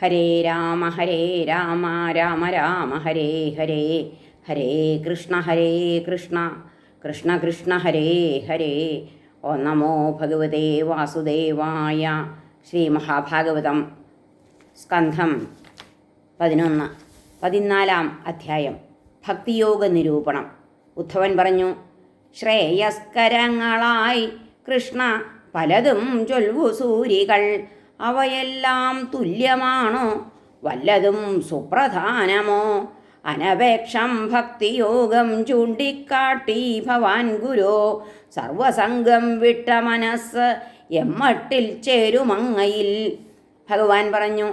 ഹരേ രാമ ഹരേ രാമ രാമ രാമ ഹരേ ഹരേ ഹരേ കൃഷ്ണ ഹരേ കൃഷ്ണ കൃഷ്ണ കൃഷ്ണ ഹരേ ഹരേ. ഓ നമോ ഭഗവതേ വാസുദേവായ ശ്രീ മഹാഭാഗവതം സ്കന്ധം പതിനൊന്ന് പതിനാലാം അധ്യായം. ഭക്തിയോഗ നിരൂപണം. ഉദ്ധവൻ പറഞ്ഞു ശ്രേയസ്കരങ്ങളായി കൃഷ്ണ പലതും ചൊൽവു സൂരികൾ. അവയെല്ലാം തുല്യമാണോ? വല്ലതും സുപ്രധാനമോ? അനപേക്ഷം ഭക്തിയോഗം ചൂണ്ടിക്കാട്ടി ഭവാൻ ഗുരോ. സർവസംഗം വിട്ട മനസ്സ് എമ്മട്ടിൽ ചേരുമങ്ങയിൽ. ഭഗവാൻ പറഞ്ഞു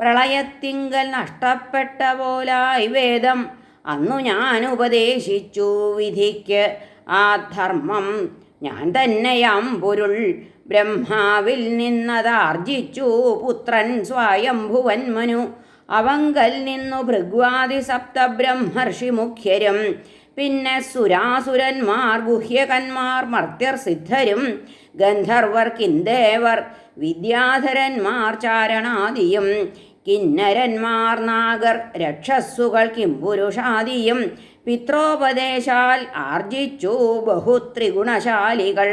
പ്രളയത്തിങ്കൽ നഷ്ടപ്പെട്ട പോലായി വേദം. അന്നു ഞാൻ ഉപദേശിച്ചു വിധിക്ക്. ആ ധർമ്മം ഞാൻ തന്നെയാം പൊരുൾ. ബ്രഹ്മാവിൽ നിന്നതാർജിച്ചു പുത്രൻ സ്വയംഭുവൻ മനു. അവങ്കൽ നിന്നു ഭൃഗ്വാദി സപ്തബ്രഹ്മർഷി മുഖ്യരും പിന്നെ സുരാസുരന്മാർ ഗുഹ്യകന്മാർ മർത്യർ സിദ്ധരും. ഗന്ധർവർ കിന്ദേവർ വിദ്യാധരന്മാർ ചാരണാദിയും. കിന്നരന്മാർ നാഗർ രക്ഷസ്സുകൾ കിംപുരുഷാദിയും. പിത്രോപദേശാൽ ആർജിച്ചു ബഹുത്രിഗുണശാലികൾ.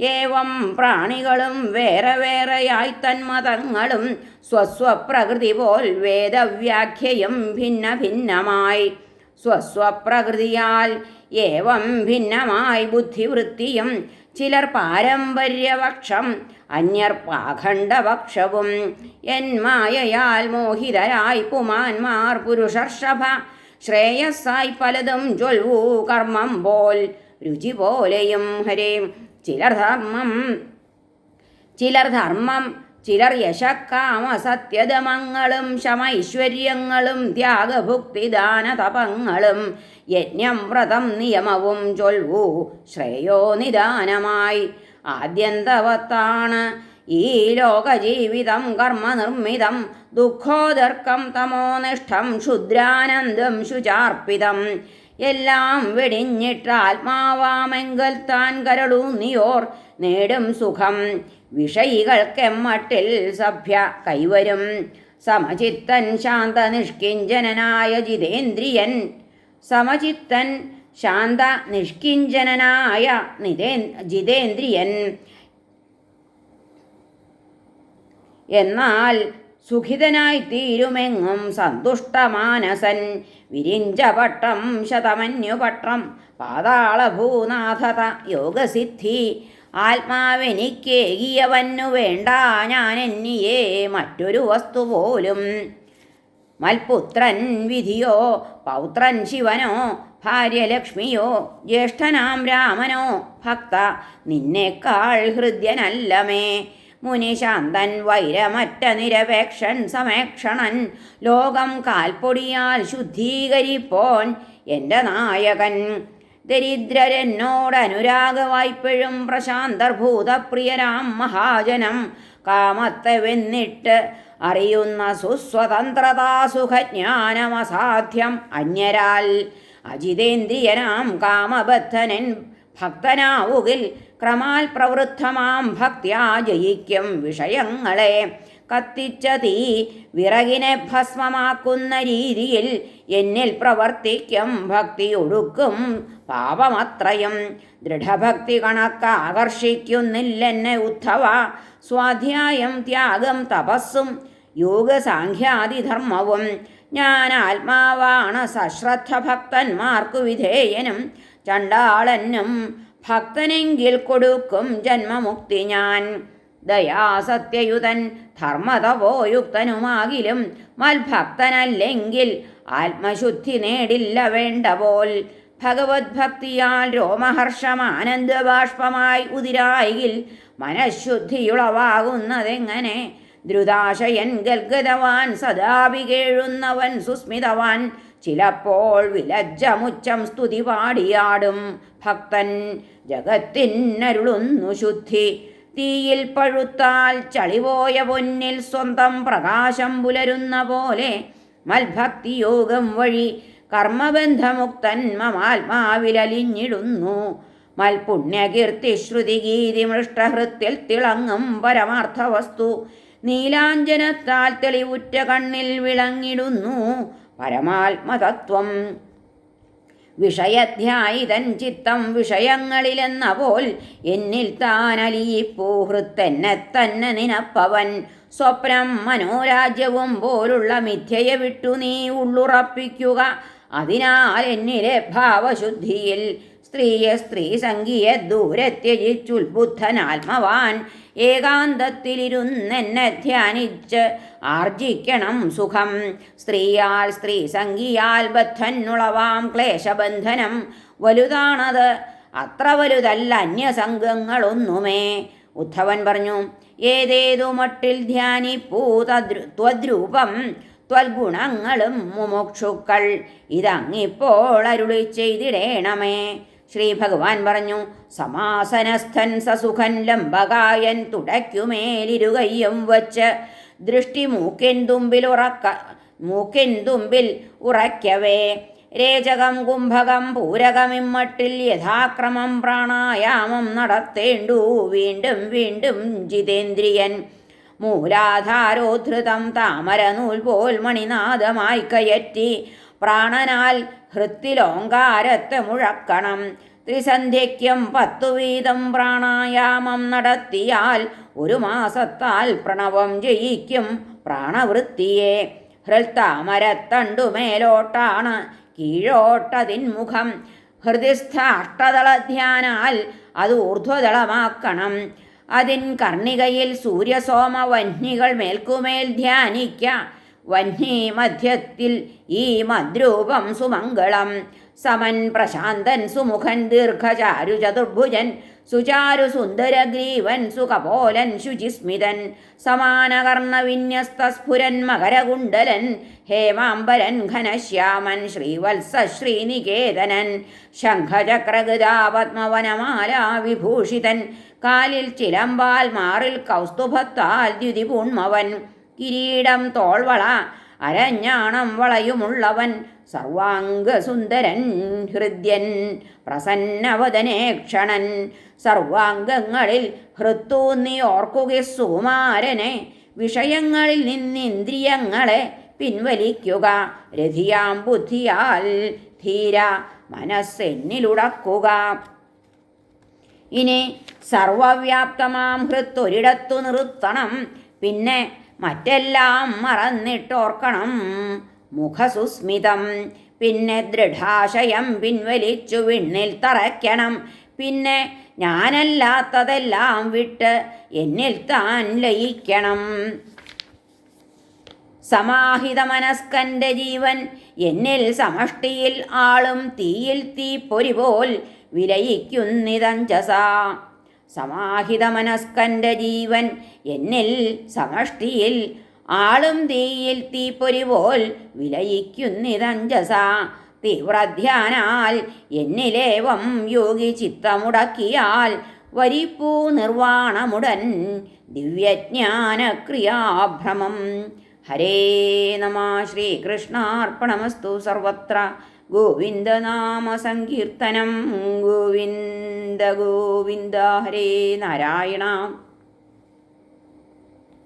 ഏവം പ്രാണികളും വേറെ വേറെയായി തന്മതങ്ങളും സ്വസ്വപ്രകൃതി പോൽ വേദവ്യാഖ്യയും ഭിന്ന ഭിന്നമായി. സ്വസ്വപ്രകൃതിയാൽ ഏവം ഭിന്നമായി ബുദ്ധിവൃത്തിയും ചിലർ പാരമ്പര്യപക്ഷം അന്യർ പാഖണ്ഡപക്ഷവും എന്മായയാൽ മോഹിതരായി പുമാന്മാർ പുരുഷർഷഭ ശ്രേയസ്സായി പലതും ചൊൽവൂ കർമ്മം പോൽ രുചി പോലെയും ഹരേ. ചിലർ ധർമ്മം ചിലർ ധർമ്മം ചിലർ യശക്കാമ സത്യതമങ്ങളും ശമൈശ്വര്യങ്ങളും ത്യാഗഭുക്തിദാന തപങ്ങളും യജ്ഞം വ്രതം നിയമവും ചൊൽവൂ ശ്രേയോ നിദാനമായി. ആദ്യന്തവത്താണ് ഈ ലോകജീവിതം കർമ്മനിർമ്മിതം ദുഃഖോദർക്കം തമോനിഷ്ഠം ക്ഷുദ്രാനന്ദം ശുചാർപ്പിതം. എല്ലാം വെടിഞ്ഞിട്ടാത്മാവാമെങ്കിൽ താൻ കരളൂന്നിയോർ നേടും സുഖം. വിഷയികൾക്കെമ്മട്ടിൽ സഭ്യ കൈവരും. സമചിത്തൻ ശാന്ത നിഷ്കിഞ്ചനായ ജിതേന്ദ്രിയൻ. സമചിത്തൻ ശാന്ത നിഷ്കിഞ്ചനായ നിതേ ജിതേന്ദ്രിയൻ. എന്നാൽ സുഖിതനായി തീരുമെങ്ങും സന്തുഷ്ടമാനസൻ. വിരിഞ്ചപട്ടം ശതമന്യുപട്ടം പാതാളഭൂനാഥത യോഗസിദ്ധി. ആത്മാവെനിക്കേകിയവന്നു വേണ്ട ഞാൻ എന്നിയെ മറ്റൊരു വസ്തു പോലും മൽപുത്രൻ വിധിയോ പൗത്രൻ ശിവനോ ഭാര്യ ലക്ഷ്മിയോ ജ്യേഷ്ഠനാം രാമനോ ഭക്ത നിന്നേക്കാൾ ഹൃദ്യനല്ലമേ. മുനിശാന്തൻ വൈരമറ്റ നിരപേക്ഷൻ സമേക്ഷണൻ. ലോകം കാൽപ്പൊടിയാൽ ശുദ്ധീകരിപ്പോൻ എന്റെ നായകൻ. ദരിദ്രരെന്നോടനുരാഗവായ്പഴും പ്രശാന്തർഭൂതപ്രിയരാം മഹാജനം. കാമത്തെ വെന്നിട്ട് അറിയുന്ന സുസ്വതന്ത്രതാസുഖജ്ഞാനമസാധ്യം അന്യരാൽ അജിതേന്ദ്രിയനാം കാമബദ്ധനൻ ഭക്തനാവുകിൽ ക്രമാൽ പ്രവൃദ്ധമാം ഭക്തിയാ ജയിക്കും വിഷയങ്ങളെ കത്തിച്ച തീ വിറകിനെ ഭസ്മമാക്കുന്ന രീതിയിൽ എന്നിൽ പ്രവർത്തിക്കും ഭക്തി ഒടുക്കും പാപമത്രയും. ദൃഢഭക്തി കണക്ക് ആകർഷിക്കുന്നില്ലെന്നെ ഉദ്ധവ. സ്വാധ്യായം ത്യാഗം തപസ്സും യോഗസാഖ്യാദിധർമ്മവും ഞാൻ ആത്മാവാണ് സശ്രദ്ധ ഭക്തന്മാർക്കു വിധേയനും ചണ്ടാളനും ഭക്തനെങ്കിൽ കൊടുക്കും ജന്മമുക്തി ഞാൻ. ദയാസത്യയുതൻ ധർമ്മതപോയുക്തനുമാകിലും മൽഭക്തനല്ലെങ്കിൽ ആത്മശുദ്ധി നേടില്ല വേണ്ട പോൽ. ഭഗവത്ഭക്തിയാൽ രോമഹർഷമാനന്ദബാഷ്പമായി ഉതിരായിൽ മനഃശുദ്ധിയുളവാകുന്നതെങ്ങനെ? ദ്രുതാശയൻ ഗൽഗതവാൻ സദാപി കേഴുന്നവൻ സുസ്മിതവാൻ ചിലപ്പോൾ വിലജ്ജമുച്ചം സ്തുതി പാടിയാടും. ഭക്തൻ ജഗത്തിനരുളുന്നു ശുദ്ധി. തീയിൽ പഴുത്താൽ ചളിപോയ പൊന്നിൽ സ്വന്തം പ്രകാശം പുലരുന്ന പോലെ മൽഭക്തിയോഗം വഴി കർമ്മബന്ധമുക്തൻ മമാത്മാവിലലിഞ്ഞിടുന്നു. മൽപുണ്യകീർത്തി ശ്രുതി ഗീതി മൃഷ്ടഹൃത്തിൽ തിളങ്ങും പരമാർത്ഥവസ്തു. നീലാഞ്ജനത്താൽ തെളിവുറ്റ കണ്ണിൽ വിളങ്ങിടുന്നു. പരമാത്മതത്വം. വിഷയധ്യായിതൻ ചിത്തം വിഷയങ്ങളിലെന്ന പോൽ എന്നിൽ താനലിയിപ്പൂ ഹൃത്തന്നെ തന്നെ നിനപ്പവൻ. സ്വപ്നം മനോരാജ്യവും പോലുള്ള മിഥ്യയെ വിട്ടു നീ ഉള്ളുറപ്പിക്കുക. അതിനാൽ എന്നിലെ ഭാവശുദ്ധിയിൽ സ്ത്രീയെ സ്ത്രീ സംഖ്യയെ ദൂരെ ത്യജിച്ചുത്ബുദ്ധനാത്മവാൻ ഏകാന്തത്തിലിരുന്നെന്നെ ധ്യാനിച്ച് ആർജിക്കണം സുഖം. സ്ത്രീയാൽ സ്ത്രീ സംഖ്യയാൽ ബദ്ധനുളവാം ക്ലേശബന്ധനം. വലുതാണത് അത്ര വലുതല്ല അന്യസംഘങ്ങളൊന്നുമേ. ഉദ്ധവൻ പറഞ്ഞു ഏതേതു മട്ടിൽ ധ്യാനിപ്പൂ തദ്രു ത്വദ്രൂപം ത്വൽഗുണങ്ങളും മുമുക്ഷുക്കൾ. ഇതങ്ങിപ്പോൾ അരുളി ചെയ്തിടേണമേ. ശ്രീ ഭഗവാൻ പറഞ്ഞു സമാസനസ്ഥൻ സസുഖൻ ലംബകായൻ തുടയ്ക്കുമേലിരുകയ്യും വച്ച് ദൃഷ്ടി മൂക്കിൻ തുമ്പിൽ ഉറക്ക മൂക്കിൻ തുമ്പിൽ ഉറയ്ക്കവേ. രേചകം കുംഭകം പൂരകം ഇമ്മട്ടിൽ യഥാക്രമം പ്രാണായാമം നടത്തേണ്ടു. വീണ്ടും വീണ്ടും ജിതേന്ദ്രിയൻ മൂലാധാരോധൃതം താമരനൂൽ പോൽ മണിനാഥമായി കയറ്റി പ്രാണനാൽ ഹൃത്തിലോങ്കാരത്ത് മുഴക്കണം. ത്രിസന്ധ്യയ്ക്കും പത്തു വീതം പ്രാണായാമം നടത്തിയാൽ ഒരു മാസത്താൽ പ്രണവം ജയിക്കും പ്രാണവൃത്തിയെ. ഹൃത്താമരത്തണ്ടുമേലോട്ടാണ് കീഴോട്ടതിൻമുഖം. ഹൃദിസ്ഥ അഷ്ടദളധ്യാനാൽ അത് ഊർധ്വദളമാക്കണം. അതിൻ കർണികയിൽ സൂര്യസോമ മേൽക്കുമേൽ ധ്യാനിക്ക. വഹ്നി മധ്യത്തിൽ ഈ മദ്രൂപം സുമംഗളം. സമൻ പ്രശാന്തൻ സുമുഖൻ ദീർഘചാരു ചതുർഭുജൻ സുചാരു സുന്ദരഗ്രീവൻ സുഖപോലൻ ശുചിസ്മിതൻ സമാനകർണ വിന്യസ്തസ്ഫുരൻ മകരകുണ്ടലൻ ഹേമാംബരൻ ഘനശ്യാമൻ ശ്രീവത്സ ശ്രീനികേതനൻ ശംഖചക്രഗതാ പത്മവനമാല വിഭൂഷിതൻ കാലിൽ ചിലമ്പാൽ മാറിൽ കൗസ്തുഭത്താൽ ദ്യുതിപൂൺമവൻ. കിരീടം തോൾവള അരഞ്ഞാണം വളയുമുള്ളവൻ സർവാംഗസുന്ദരൻ ഹൃദ്യൻ പ്രസന്നവദനേക്ഷണൻ സർവാംഗങ്ങളിൽ ഹൃത്തൂന്നി ഓർക്കുക സുകുമാരനെ വിഷയങ്ങളിൽ നിന്നിന്ദ്രിയങ്ങളെ പിൻവലിക്കുക. രഥിയാം ബുദ്ധിയാൽ ധീര മനസ്സെന്നിലുടക്കുക. ഇനി സർവവ്യാപ്തമാം ഹൃത്തൊരിടത്തു നിർത്തണം. പിന്നെ മറ്റെല്ലാം മറന്നിട്ടോർക്കണം. മുഖസുസ്മിതം. പിന്നെ ദൃഢാശയം പിൻവലിച്ചു വിണ്ണിൽ തറയ്ക്കണം. പിന്നെ ഞാനല്ലാത്തതെല്ലാം വിട്ട് എന്നിൽ താൻ ലയിക്കണം. സമാഹിത മനസ്കന്റെ ജീവൻ എന്നിൽ സമഷ്ടിയിൽ ആളും തീയിൽ തീ പോൽ വിലയിക്കുന്നിതഞ്ചസ. സമാഹിത മനസ്കന്റെ ജീവൻ എന്നിൽ സമഷ്ടിയിൽ ആളും തീയിൽ തീപ്പൊരി പോൽ വിലയിക്കുന്നിതഞ്ചസ. തീവ്രധ്യാനാൽ എന്നിലേവം യോഗി ചിത്തമുടക്കിയാൽ വരിപ്പൂ നിർവാണമുടൻ ദിവ്യജ്ഞാനക്രിയാഭ്രമം. ഹരേ നമ ശ്രീകൃഷ്ണാർപ്പണമസ്തു സർവത്ര. ഗോവിന്ദനാമ സങ്കീർത്തനം ഗോവിന്ദ ഗോവിന്ദ ഹരേ നാരായണ.